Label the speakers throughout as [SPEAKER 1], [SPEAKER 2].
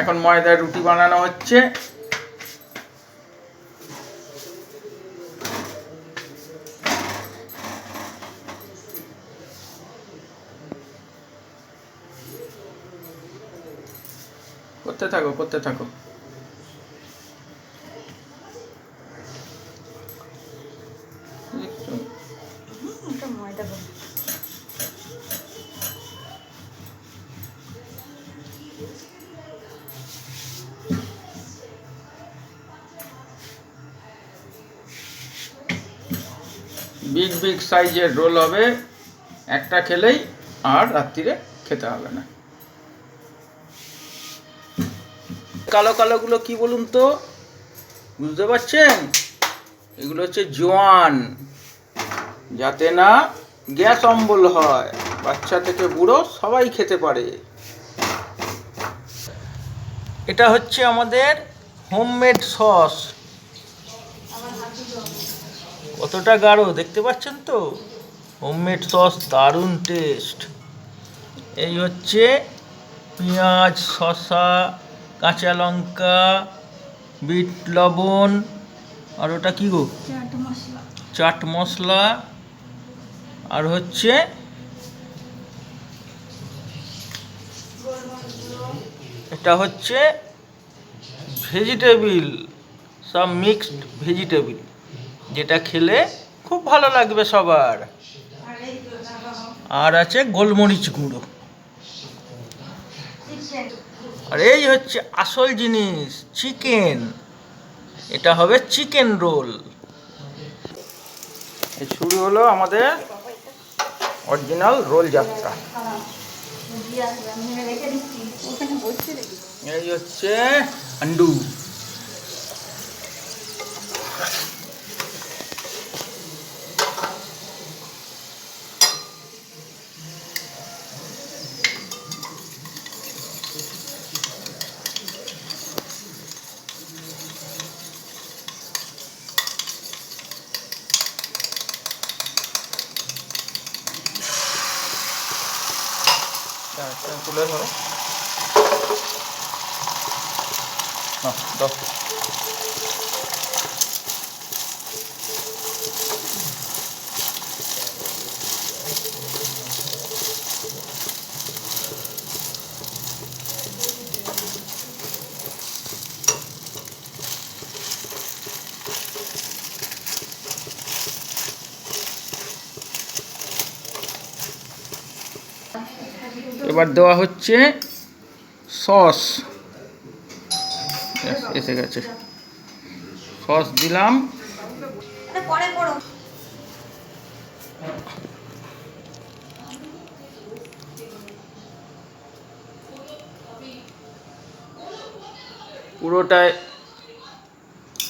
[SPEAKER 1] এখন ময়দার রুটি বানানো হচ্ছে। করতে থাকো করতে থাকো। বিগ বিগ সাইজের রোল হবে। একটা খেলেই আর রাত্রিরে খেতে হবে না। কালো, কালোগুলো কি বলুন তো? বুঝতে পারছেন? এগুলো হচ্ছে জোয়ান। যাতে না গ্যাস অম্বল হয়। বাচ্চা থেকে বুড়ো সবাই খেতে পারে। এটা হচ্ছে আমাদের হোমমেড সস। কতটা গাঢ় দেখতে পাচ্ছেন তো? হোমমেড সস দারুণ টেস্ট এই হচ্ছে পেঁয়াজ শসা কাঁচা লঙ্কা বিট লবণ আর ওটা কী গো?
[SPEAKER 2] চাট মশলা।
[SPEAKER 1] চাট মশলা। আর হচ্ছে এটা হচ্ছে ভেজিটেবিল সব মিক্সড ভেজিটেবিল। যেটা খেলে খুব ভালো লাগবে সবার। আর আছে গোলমরিচ গুঁড়ো। আর এই হচ্ছে আসল জিনিস, চিকেন। এটা হবে চিকেন রোল। শুরু হলো আমাদের অরিজিনাল রোল যাত্রা। এই হচ্ছে আন্ডু। তুলে ধরো। দাও। এবার দেওয়া হচ্ছে সস। এসে গেছে। সস দিলাম।
[SPEAKER 2] আরে পরে করো
[SPEAKER 1] পুরোটায়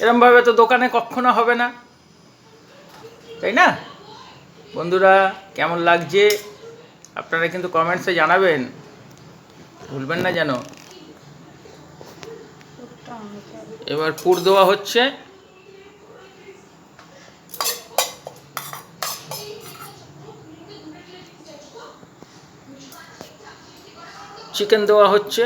[SPEAKER 1] এরমভাবে তো দোকানে কখনো হবে না। তাই না? বন্ধুরা, কেমন লাগছে? আপনারা কিন্তু কমেন্টসে জানাবেন। ভুলবেন না যেন। এবার পুর দেওয়া হচ্ছে। চিকেন দেওয়া হচ্ছে।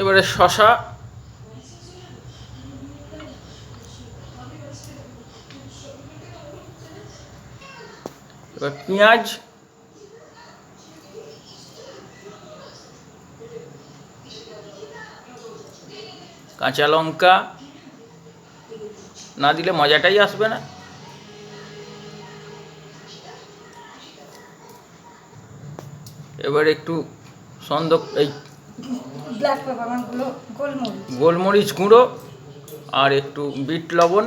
[SPEAKER 1] এবারে শশা। এবার পেঁয়াজ। কাঁচা লঙ্কা। না দিলে মজাটাই আসবে না। এবার একটু সন্দ এই
[SPEAKER 2] মানে গুলো গোলমরিচ।
[SPEAKER 1] গোলমরিচ গুঁড়ো আর একটু বিট লবণ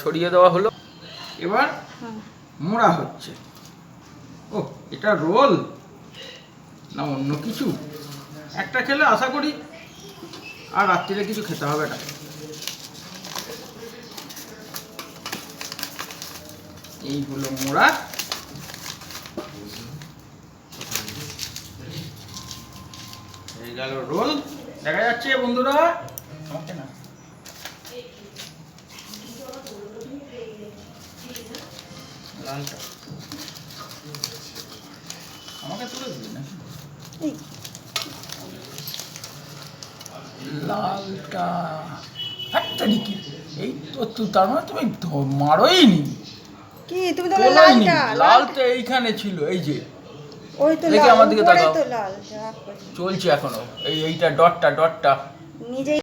[SPEAKER 1] ছড়িয়ে দেওয়া হলো। এবার মোড়া হচ্ছে। ও এটা রোল না অন্য কিছু? একটা খেলে আশা করি আর রাত্রিরে কিছু খেতে হবে না। এইগুলো মোড়া। গেল রোল। দেখা যাচ্ছে বন্ধুরা। না লালটা। আমাকে তুলে দিবি না লালটা। একটা কি এই তো তু- তার মানে তুমি মারোই নি
[SPEAKER 3] কি তুমি তো লালটা লাল
[SPEAKER 1] লালটা এইখানে ছিল এই যে।
[SPEAKER 3] ওই তো
[SPEAKER 1] দেখি আমার দিকে তাকাও। চলছে এখনও। এই এইটা ডটটা ডটটা
[SPEAKER 3] নিজেই